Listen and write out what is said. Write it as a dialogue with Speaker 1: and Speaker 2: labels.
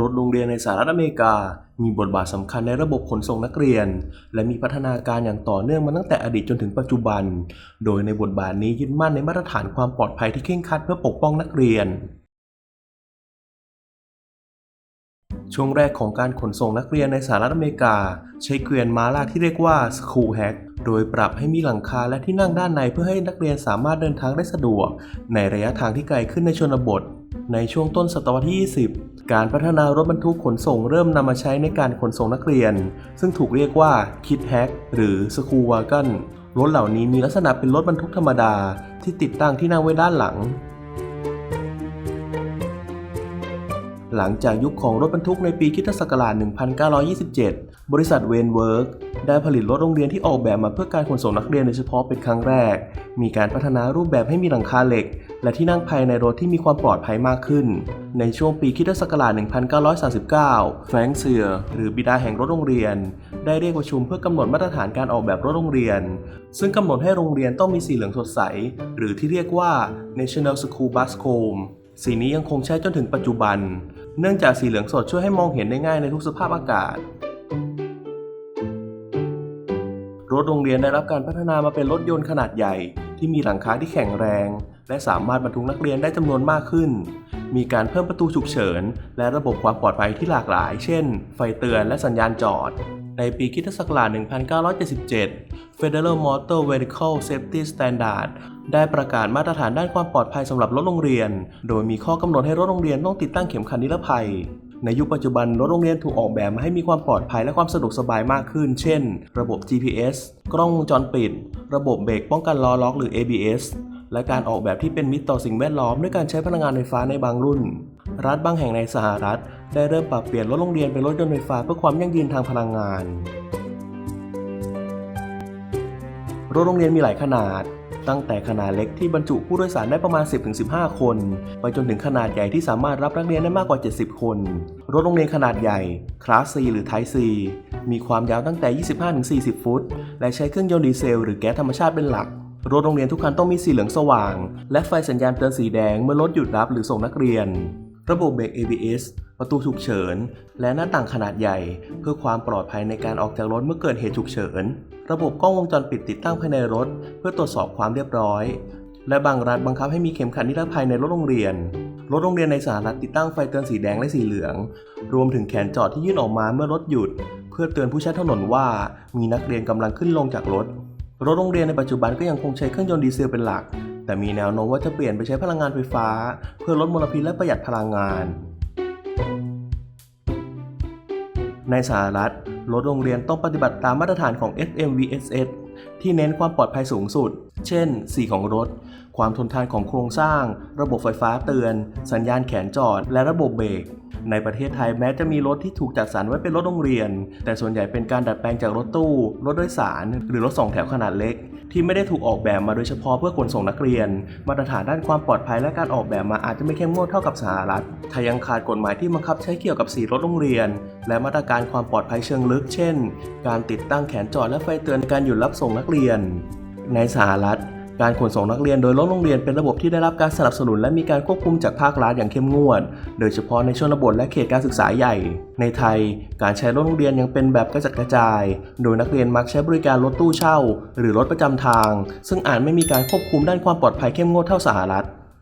Speaker 1: รถโรงเรียนในสหรัฐอเมริกา มีบทบาทสำคัญในระบบขนส่งนักเรียน และมีพัฒนาการอย่างต่อเนื่องมาตั้งแต่อดีตจนถึงปัจจุบัน โดยในบทบาทนี้ยึดมั่นในมาตรฐานความปลอดภัยที่เคร่งครัดเพื่อปกป้องนักเรียน ช่วงแรกของการขนส่งนักเรียนในสหรัฐอเมริกา ใช้เกวียนม้าลากที่เรียกว่า School Hack โดยปรับให้มีหลังคาและที่นั่งด้านในเพื่อให้นักเรียนสามารถเดินทางได้สะดวก ในระยะทางที่ไกลขึ้นในชนบท ในช่วงต้นศตวรรษที่ 20 การพัฒนารถบรรทุกขนส่งเริ่มนำมาใช้ในการขนส่งนักเรียน ซึ่งถูกเรียกว่าคิดแฮกหรือสคูวากันรถเหล่านี้มีลักษณะเป็นรถบรรทุกธรรมดาที่ติดตั้งที่นั่งไว้ด้านหลัง หลังจากยุคของรถบรรทุกในปีคิศักราช 1927 บริษัทเวนเวิร์กได้ผลิตรถโรงเรียนที่ออกแบบมาเพื่อการขนส่งนักเรียนโดยเฉพาะเป็นครั้งแรก มีการพัฒนารูปแบบให้มีหลังคาเหล็ก และที่นั่งภายในรถที่มีความปลอดภัยมากขึ้น ในช่วงปีคิศักราช 1939 แฟรงเซียร์หรือบิดาแห่งรถโรงเรียน ได้เรียกประชุมเพื่อกำหนดมาตรฐานการออกแบบรถโรงเรียน ซึ่งกำหนดให้โรงเรียนต้องมีสีเหลืองสดใส หรือที่เรียกว่า National School Bus Chrome สีนี้ยังคงใช้จนถึงปัจจุบัน เนื่องจากสีเหลืองสดช่วยให้มองเห็นได้ง่ายในทุกสภาพอากาศ รถโรงเรียนได้รับการพัฒนามาเป็นรถยนต์ขนาดใหญ่ ที่มีหลังคาที่แข็งแรง และสามารถบรรทุกนักเรียนได้จำนวนมากขึ้น มีการเพิ่มประตูฉุกเฉิน และระบบความปลอดภัยที่หลากหลาย เช่น ไฟเตือนและสัญญาณจอด ในปีคริสตศักราช1977 Federal Motor Vehicle Safety Standard ได้ประกาศมาตรฐานด้านความปลอดภัยสำหรับรถโรงเรียน โดยมีข้อกำหนดให้รถโรงเรียนต้องติดตั้งเข็มขัดนิรภัยในยุคปัจจุบันรถโรงเรียนถูกออกแบบมาให้มีความปลอดภัยและความสะดวกสบายมากขึ้น เช่น ระบบ GPS กล้องวงจรปิด ระบบเบรกป้องกันล้อล็อกหรือ ABS และการออกแบบที่เป็นมิตรต่อสิ่งแวดล้อมด้วยการใช้พลังงานไฟฟ้าในบางรุ่น รัฐบางแห่งในสหรัฐ ได้เริ่มปรับเปลี่ยนรถโรงเรียนเป็นรถยนต์ไฟฟ้าเพื่อความยั่งยืนทางพลังงาน รถโรงเรียนมีหลายขนาด ตั้งแต่ขนาดเล็กที่บรรจุผู้โดยสารได้ประมาณ 10-15 คน ไปจนถึงขนาดใหญ่ที่สามารถรับนักเรียนได้มากกว่า 70 คน รถโรงเรียนขนาดใหญ่คลาส C หรือ Type C มีความยาวตั้งแต่ 25-40 ฟุต และใช้เครื่องยนต์ดีเซลหรือแก๊สธรรมชาติเป็นหลักรถโรงเรียนทุกคันต้องมีสีเหลืองสว่าง และไฟสัญญาณเตือนสีแดงเมื่อรถหยุดรับหรือส่งนักเรียน ระบบเบรก ABS ประตูฉุกเฉิน และหน้าต่างขนาดใหญ่ เพื่อความปลอดภัยในการออกจากรถเมื่อเกิดเหตุฉุกเฉิน ระบบกล้องวงจรปิดติดตั้งภายในรถ เพื่อตรวจสอบความเรียบร้อย และบางรัฐบังคับให้มีเข็มขัดนิรภัยในรถโรงเรียน รถโรงเรียนในสหรัฐติดตั้งไฟเตือนสีแดงและสีเหลือง รวมถึงแขนจอดที่ยื่นออกมาเมื่อรถหยุด เพื่อเตือนผู้ใช้ถนนว่า มีนักเรียนกำลังขึ้นลงจากรถ รถโรงเรียนในปัจจุบันก็ยังคงใช้เครื่องยนต์ดีเซลเป็นหลัก แต่มีแนวโน้มว่าจะเปลี่ยนไปใช้พลังงานไฟฟ้า เพื่อลดมลพิษและประหยัดพลังงาน ในสหรัฐรถโรงเรียนต้องปฏิบัติตามมาตรฐานของ FMVSS ที่เน้นความปลอดภัยสูงสุด เช่น สีของรถ ความทนทานของโครงสร้าง ระบบไฟฟ้าเตือน สัญญาณแขนจอด และระบบเบรกในประเทศไทยแม้จะมีรถที่ถูกจัดสรรไว้เป็นรถโรงเรียน แต่ส่วนใหญ่เป็นการดัดแปลงจากรถตู้ รถโดยสาร หรือรถสองแถวขนาดเล็ก ที่ไม่ได้ถูกออกแบบมาโดยเฉพาะเพื่อขนส่งนักเรียน มาตรฐานด้านความปลอดภัยและการออกแบบมาอาจจะไม่เข้มงวดเท่ากับสหรัฐไทยยังขาดกฎหมายที่บังคับใช้เกี่ยวกับสีรถโรงเรียน และมาตรการความปลอดภัยเชิงลึก เช่น การติดตั้งแขนจอดและไฟเตือนการหยุดรับส่งนักเรียน ในสหรัฐ การขนส่งนักเรียนโดยรถโรงเรียนเป็นระบบที่ได้รับการสนับสนุนและมีการควบคุมจากภาครัฐอย่างเข้มงวด โดยเฉพาะในชนบทและเขตการศึกษาใหญ่ ในไทย การใช้รถโรงเรียนยังเป็นแบบกระจัดกระจาย โดยนักเรียนมักใช้บริการรถตู้เช่า หรือรถประจำทาง ซึ่งอาจไม่มีการควบคุมด้านความปลอดภัยเข้มงวดเท่าสหรัฐ